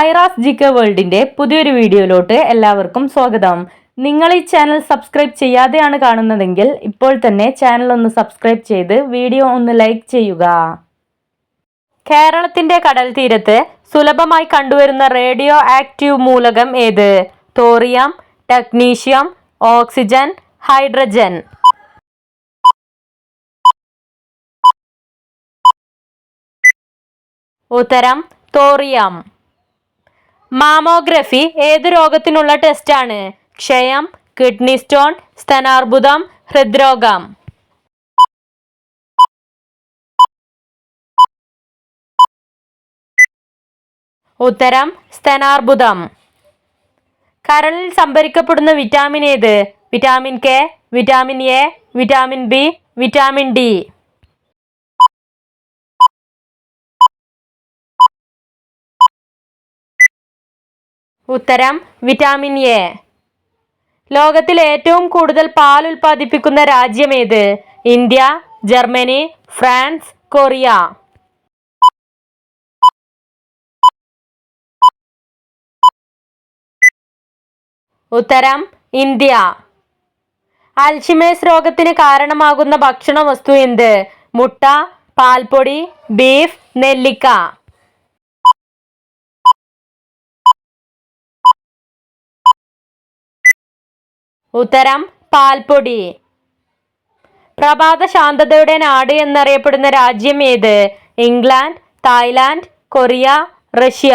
ഐറാസ് ജിക്ക വേൾഡിന്റെ പുതിയൊരു വീഡിയോയിലോട്ട് എല്ലാവർക്കും സ്വാഗതം. നിങ്ങൾ ഈ ചാനൽ സബ്സ്ക്രൈബ് ചെയ്യാതെയാണ് കാണുന്നതെങ്കിൽ ഇപ്പോൾ തന്നെ ചാനൽ ഒന്ന് സബ്സ്ക്രൈബ് ചെയ്ത് വീഡിയോ ഒന്ന് ലൈക്ക് ചെയ്യുക. കേരളത്തിന്റെ കടൽ തീരത്ത് സുലഭമായി കണ്ടുവരുന്ന റേഡിയോ ആക്റ്റീവ് മൂലകം ഏത്? Thorium technetium oxygen hydrogen. ഉത്തരം തോറിയം. മാമോഗ്രഫി ഏത് രോഗത്തിനുള്ള ടെസ്റ്റാണ്? ക്ഷയം കിഡ്നി സ്റ്റോൺ സ്തനാർബുദം ഹൃദ്രോഗം. ഉത്തരം സ്തനാർബുദം. കരളിൽ സംഭരിക്കപ്പെടുന്ന വിറ്റാമിൻ ഏത്? Vitamin K vitamin A vitamin B vitamin D. ഉത്തരം വിറ്റാമിൻ എ. ലോകത്തിൽ ഏറ്റവും കൂടുതൽ പാൽ ഉൽപ്പാദിപ്പിക്കുന്ന രാജ്യം ഏത് ഇന്ത്യ ജർമ്മനി ഫ്രാൻസ് കൊറിയ. ഉത്തരം ഇന്ത്യ. അൽഷിമേഴ്സ് രോഗത്തിന് കാരണമാകുന്ന ഭക്ഷണ വസ്തു എന്ത്? മുട്ട പാൽപ്പൊടി ബീഫ് നെല്ലിക്ക. ഉത്തരം പാൽപ്പൊടി. പ്രഭാത ശാന്തതയുടെ നാട് എന്നറിയപ്പെടുന്ന രാജ്യം ഏത്? England Thailand Korea Russia.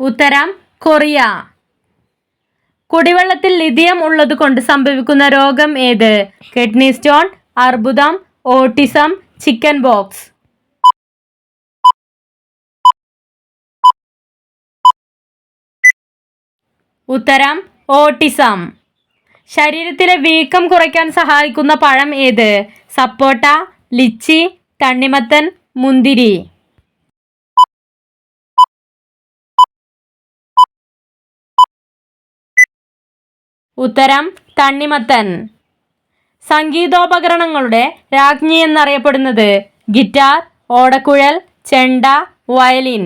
ഉത്തരം കൊറിയ. കുടിവെള്ളത്തിൽ ലിഥിയം ഉള്ളതുകൊണ്ട് സംഭവിക്കുന്ന രോഗം ഏത്? കിഡ്നി സ്റ്റോൺ അർബുദം ഓട്ടിസം ചിക്കൻ ബോക്സ് ഉത്തരം ഓട്ടിസം. ശരീരത്തിലെ വീക്കം കുറയ്ക്കാൻ സഹായിക്കുന്ന പഴം ഏത്? സപ്പോട്ട ലിച്ചി തണ്ണിമത്തൻ മുന്തിരി. ഉത്തരം തണ്ണിമത്തൻ. സംഗീതോപകരണങ്ങളുടെ രാജ്ഞി എന്നറിയപ്പെടുന്നത് ഗിറ്റാർ ഓടക്കുഴൽ ചെണ്ട വയലിൻ.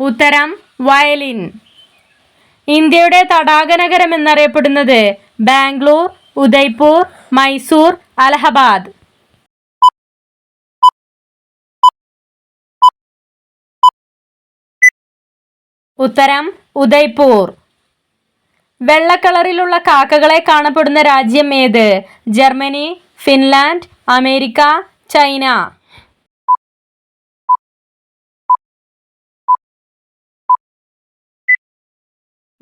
ഉത്തരം വയലിൻ. ഇന്ത്യയുടെ തടാക നഗരം എന്നറിയപ്പെടുന്നത് ബാംഗ്ലൂർ ഉദയ്പൂർ മൈസൂർ അലഹബാദ്. ഉത്തരം ഉദയ്പൂർ. വെള്ളക്കളറിലുള്ള കാക്കകളെ കാണപ്പെടുന്ന രാജ്യം ഏത്? Germany Finland America China.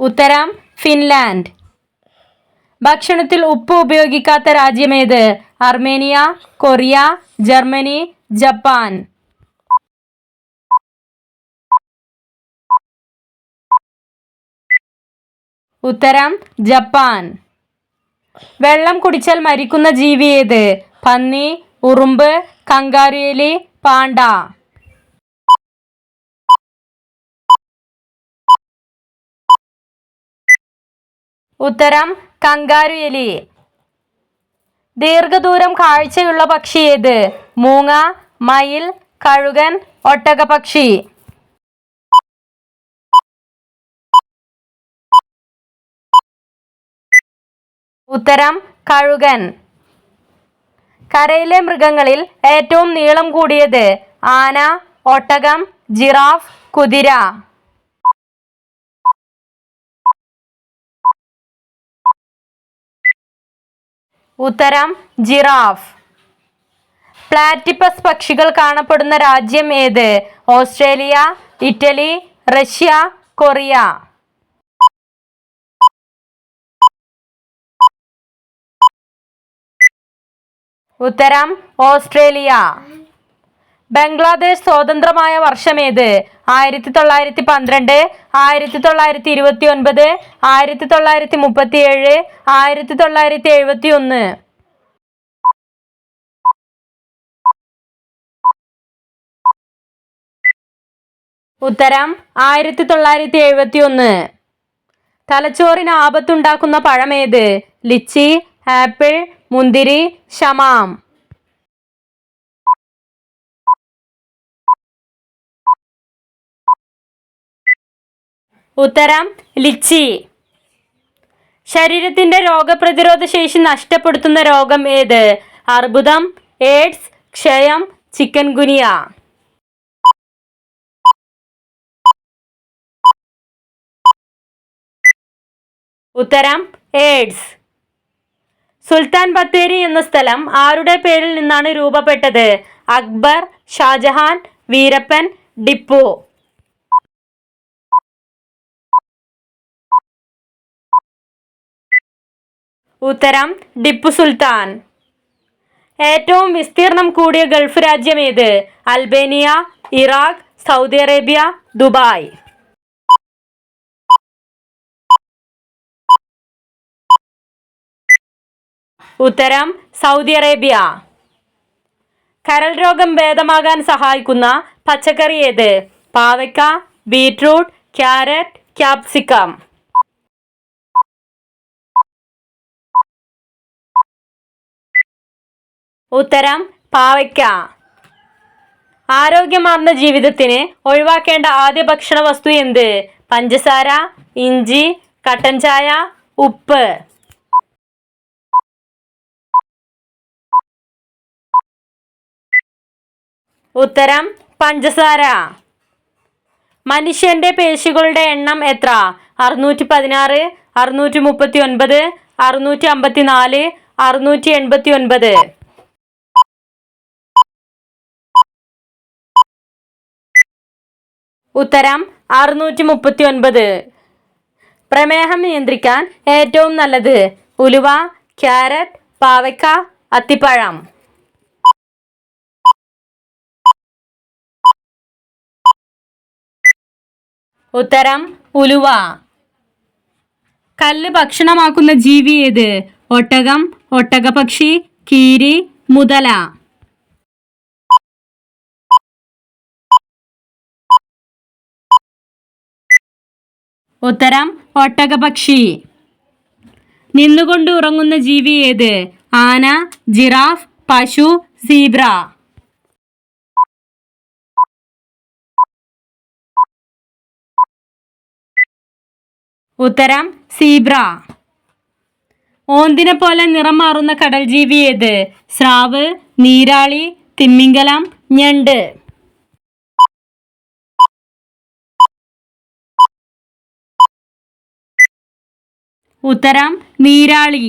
ഉത്തരം ഫിൻലാൻഡ്. ഭക്ഷണത്തിൽ ഉപ്പ് ഉപയോഗിക്കാത്ത രാജ്യമേത്? Armenia Korea Germany Japan. ഉത്തരം ജപ്പാൻ. വെള്ളം കുടിച്ചാൽ മരിക്കുന്ന ജീവി ഏത്? പന്നി ഉറുമ്പ് കങ്കാരിയലി പാണ്ട. ഉത്തരം കങ്കാരു എലി ദീർഘദൂരം കാഴ്ചയുള്ള പക്ഷി ഏത്? മൂങ്ങ മയിൽ കഴുകൻ ഒട്ടകപക്ഷി ഉത്തരം കഴുകൻ. കരയിലെ മൃഗങ്ങളിൽ ഏറ്റവും നീളം കൂടിയത് ആന ഒട്ടകം ജിറാഫ് കുതിര. ഉത്തരം ജിറാഫ്. പ്ലാറ്റിപ്പസ് പക്ഷികൾ കാണപ്പെടുന്ന രാജ്യം ഏത്? Australia Italy Russia Korea. ഉത്തരം ഓസ്ട്രേലിയ. ബംഗ്ലാദേശ് സ്വതന്ത്രമായ വർഷമേത് ആയിരത്തി തൊള്ളായിരത്തി പന്ത്രണ്ട് ആയിരത്തി തൊള്ളായിരത്തി ഇരുപത്തി ഒൻപത് ആയിരത്തി തൊള്ളായിരത്തി മുപ്പത്തി ഏഴ് ആയിരത്തി തൊള്ളായിരത്തി എഴുപത്തി ഒന്ന് ഉത്തരം ആയിരത്തി തൊള്ളായിരത്തി എഴുപത്തി ഒന്ന് തലച്ചോറിന് ആപത്തുണ്ടാക്കുന്ന പഴമേത് ലിച്ചി ആപ്പിൾ മുന്തിരി ഷമാം. ഉത്തരം ലിച്ചി. ശരീരത്തിന്റെ രോഗപ്രതിരോധ ശേഷി നഷ്ടപ്പെടുത്തുന്ന രോഗം ഏത്? അർബുദം എയ്ഡ്സ് ക്ഷയം ചിക്കൻ ഗുനിയ. ഉത്തരം എയ്ഡ്സ്. സുൽത്താൻ ബത്തേരി എന്ന സ്ഥലം ആരുടെ പേരിൽ നിന്നാണ് രൂപപ്പെട്ടത്? അക്ബർ ഷാജഹാൻ വീരപ്പൻ ടിപ്പു ഉത്തരം ടിപ്പു സുൽത്താൻ. ഏറ്റവും വിസ്തീർണം കൂടിയ ഗൾഫ് രാജ്യം ഏത്? Albania Iraq Saudi Arabia Dubai. ഉത്തരം സൗദി അറേബ്യ. കരൾ രോഗം ഭേദമാകാൻ സഹായിക്കുന്ന പച്ചക്കറി ഏത്? പാവയ്ക്ക ബീറ്റ്റൂട്ട് ക്യാരറ്റ് ക്യാപ്സിക്കം. ഉത്തരം പാവയ്ക്ക. ആരോഗ്യമാർന്ന ജീവിതത്തിന് ഒഴിവാക്കേണ്ട ആദ്യ ഭക്ഷണ വസ്തു എന്ത്? പഞ്ചസാര ഇഞ്ചി കട്ടൻ ചായ ഉപ്പ്. ഉത്തരം പഞ്ചസാര. മനുഷ്യന്റെ പേശികളുടെ എണ്ണം എത്ര? അറുന്നൂറ്റി പതിനാറ് അറുന്നൂറ്റി മുപ്പത്തി ഒൻപത് അറുന്നൂറ്റി അമ്പത്തി നാല് അറുന്നൂറ്റി എൺപത്തി ഒൻപത് ഉത്തരം അറുന്നൂറ്റി മുപ്പത്തി ഒൻപത് പ്രമേഹം നിയന്ത്രിക്കാൻ ഏറ്റവും നല്ലത് ഉലുവ ക്യാരറ്റ് പാവയ്ക്ക അത്തിപ്പഴം. ഉത്തരം ഉലുവ. കല്ല് ഭക്ഷണമാക്കുന്ന ജീവി ഏത്? ഒട്ടകം ഒട്ടകപക്ഷി കീരി മുതല. ഉത്തരം ഒട്ടകപക്ഷി. നിന്നുകൊണ്ട് ഉറങ്ങുന്ന ജീവി ഏത്? ആന ജിറാഫ് പശു സീബ്ര. ഉത്തരം സീബ്ര. ഓന്തിനെ പോലെ നിറം മാറുന്ന കടൽ ജീവി ഏത്? സ്രാവ് നീരാളി തിമ്മിങ്കലം ഞണ്ട്. ഉത്തരം നീരാളി.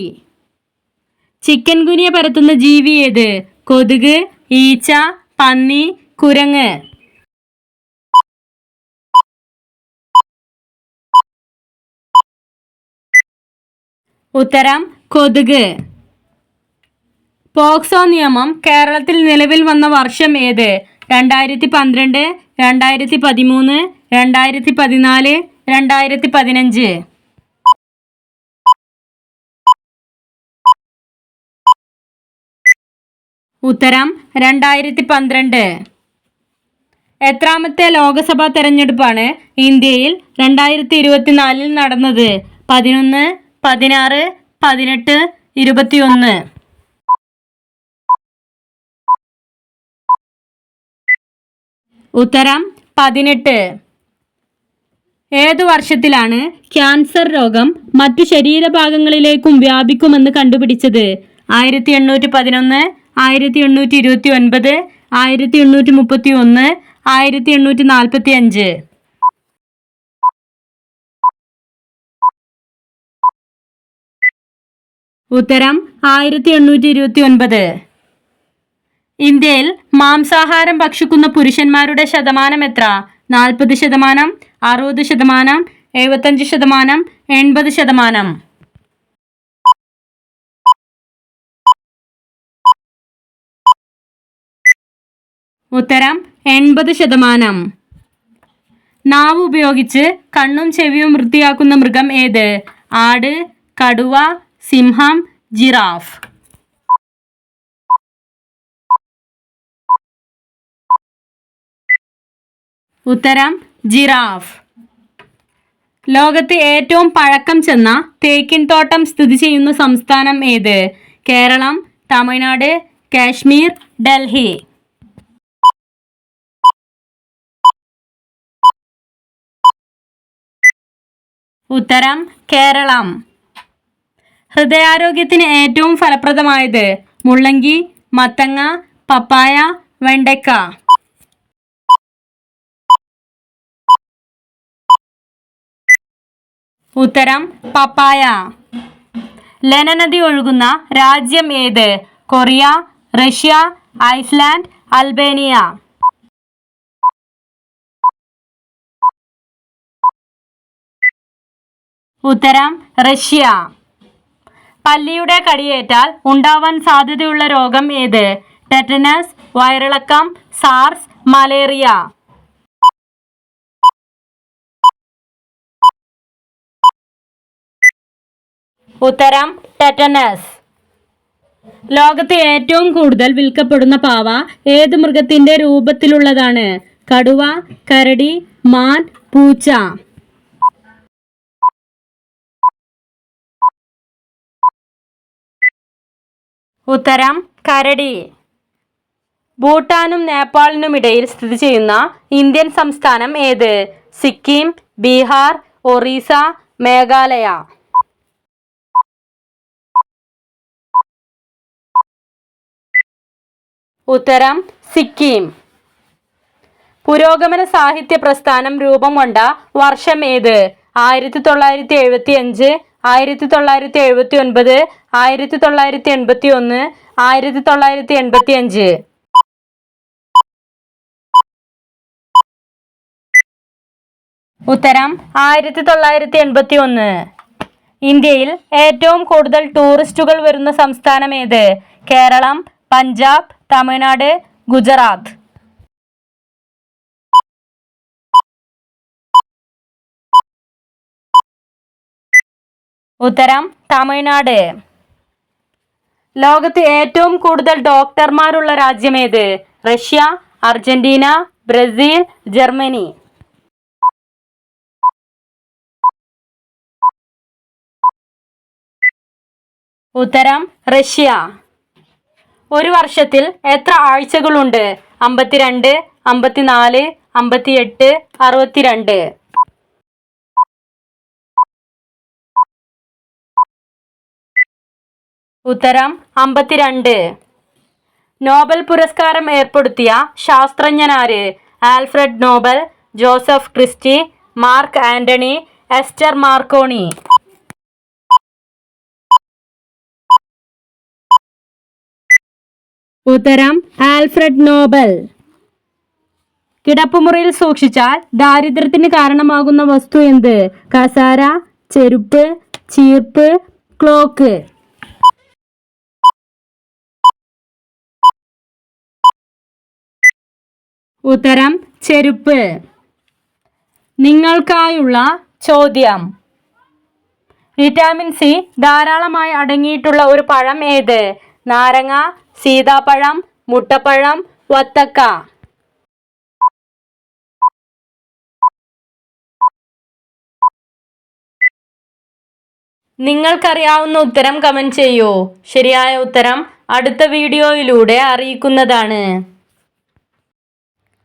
ചിക്കൻ ഗുനിയ പരത്തുന്ന ജീവി ഏത്? കൊതുക് ഈച്ച പന്നി കുരങ്ങ്. ഉത്തരം കൊതുക്. പോക്സോ നിയമം കേരളത്തിൽ നിലവിൽ വന്ന വർഷം ഏത്? രണ്ടായിരത്തി പന്ത്രണ്ട് രണ്ടായിരത്തി പതിമൂന്ന് രണ്ടായിരത്തി പതിനാല് രണ്ടായിരത്തി പതിനഞ്ച് ഉത്തരം രണ്ടായിരത്തി പന്ത്രണ്ട് എത്രാമത്തെ ലോക്സഭാ തെരഞ്ഞെടുപ്പാണ് ഇന്ത്യയിൽ രണ്ടായിരത്തി ഇരുപത്തിനാലിൽ നടന്നത്. പതിനൊന്ന് പതിനാറ് പതിനെട്ട് ഇരുപത്തിയൊന്ന്. ഉത്തരം പതിനെട്ട്. ഏതു വർഷത്തിലാണ് ക്യാൻസർ രോഗം മറ്റു ശരീരഭാഗങ്ങളിലേക്കും വ്യാപിക്കുമെന്ന് കണ്ടുപിടിച്ചത്? ആയിരത്തി എണ്ണൂറ്റി പതിനൊന്ന് ആയിരത്തി എണ്ണൂറ്റി ഇരുപത്തി ഒൻപത് ആയിരത്തി എണ്ണൂറ്റി മുപ്പത്തി ഒന്ന് ആയിരത്തി എണ്ണൂറ്റി നാൽപ്പത്തി അഞ്ച് ഉത്തരം ആയിരത്തി എണ്ണൂറ്റി ഇരുപത്തി ഒൻപത് ഇന്ത്യയിൽ മാംസാഹാരം ഭക്ഷിക്കുന്ന പുരുഷന്മാരുടെ ശതമാനം എത്ര? നാൽപ്പത് ശതമാനം അറുപത് ശതമാനം എഴുപത്തഞ്ച് ശതമാനം എൺപത് ശതമാനം. ഉത്തരം എൺപത് ശതമാനം. നാവ് ഉപയോഗിച്ച് കണ്ണും ചെവിയും വൃത്തിയാക്കുന്ന മൃഗം ഏത്? ആട് കടുവ സിംഹം ജിറാഫ്. ഉത്തരം ജിറാഫ്. ലോകത്ത് ഏറ്റവും പഴക്കം ചെന്ന തേക്കിൻ തോട്ടം സ്ഥിതി ചെയ്യുന്ന സംസ്ഥാനം ഏത്? കേരളം തമിഴ്നാട് കാശ്മീർ ഡൽഹി. ഉത്തരം കേരളം. ഹൃദയാരോഗ്യത്തിന് ഏറ്റവും ഫലപ്രദമായത് മുള്ളങ്കി മത്തങ്ങ പപ്പായ വെണ്ടയ്ക്ക. ഉത്തരം പപ്പായ. ലനനദി ഒഴുകുന്ന രാജ്യം ഏത്? Korea Russia Iceland Albania. ഉത്തരം റഷ്യ. പല്ലിയുടെ കടിയേറ്റാൽ ഉണ്ടാവാൻ സാധ്യതയുള്ള രോഗം ഏത്? ടെറ്റനസ് വയറിളക്കം സാർസ് മലേറിയ. ഉത്തരം ടെറ്റനസ്. ലോകത്ത് ഏറ്റവും കൂടുതൽ വിൽക്കപ്പെടുന്ന പാവ ഏത് മൃഗത്തിന്റെ രൂപത്തിലുള്ളതാണ്? കടുവ കരടി മാൻ പൂച്ച. ഉത്തരം കരടി. ഭൂട്ടാനും നേപ്പാളിനുമിടയിൽ സ്ഥിതി ചെയ്യുന്ന ഇന്ത്യൻ സംസ്ഥാനം ഏത്? സിക്കിം ബീഹാർ ഒറീസ മേഘാലയ. ഉത്തരം സിക്കിം. പുരോഗമന സാഹിത്യ പ്രസ്ഥാനം രൂപം കൊണ്ട വർഷം ഏത്? ആയിരത്തി തൊള്ളായിരത്തി എഴുപത്തി അഞ്ച് ആയിരത്തി തൊള്ളായിരത്തി എഴുപത്തി ഒൻപത് ആയിരത്തി തൊള്ളായിരത്തി എൺപത്തി ഒന്ന് ആയിരത്തി തൊള്ളായിരത്തി എൺപത്തി അഞ്ച് ഉത്തരം ആയിരത്തി തൊള്ളായിരത്തി എൺപത്തി ഒന്ന് ഇന്ത്യയിൽ ഏറ്റവും കൂടുതൽ ടൂറിസ്റ്റുകൾ വരുന്ന സംസ്ഥാനം ഏത്? കേരളം പഞ്ചാബ് തമിഴ്നാട് ഗുജറാത്ത്. ഉത്തരം തമിഴ്നാട്. ലോകത്ത് ഏറ്റവും കൂടുതൽ ഡോക്ടർമാരുള്ള രാജ്യം ഏത് റഷ്യ അർജന്റീന ബ്രസീൽ ജർമ്മനി. ഉത്തരം റഷ്യ. ഒരു വർഷത്തിൽ എത്ര ആഴ്ചകളുണ്ട്? അമ്പത്തിരണ്ട് അമ്പത്തിനാല് അമ്പത്തിയെട്ട് അറുപത്തിരണ്ട്. ഉത്തരം അമ്പത്തിരണ്ട്. നോബൽ പുരസ്കാരം ഏർപ്പെടുത്തിയ ശാസ്ത്രജ്ഞനാര്? Alfred Nobel Joseph Christie Mark Antony Esther Marconi. ഉത്തരം ആൽഫ്രഡ് നോബൽ. കിടപ്പുമുറിയിൽ സൂക്ഷിച്ചാൽ ദാരിദ്ര്യത്തിന് കാരണമാകുന്ന വസ്തു എന്ത്? കസാര ചെരുപ്പ് ചീർപ്പ് ക്ലോക്ക്. ഉത്തരം ചെരുപ്പ്. നിങ്ങൾക്കായുള്ള ചോദ്യം. വിറ്റാമിൻ സി ധാരാളമായി അടങ്ങിയിട്ടുള്ള ഒരു പഴം ഏത്? നാരങ്ങ സീതാപ്പഴം മുട്ടപ്പഴം വത്തക്ക. നിങ്ങൾക്കറിയാവുന്ന ഉത്തരം കമന്റ് ചെയ്യൂ. ശരിയായ ഉത്തരം അടുത്ത വീഡിയോയിലൂടെ അറിയിക്കുന്നതാണ്.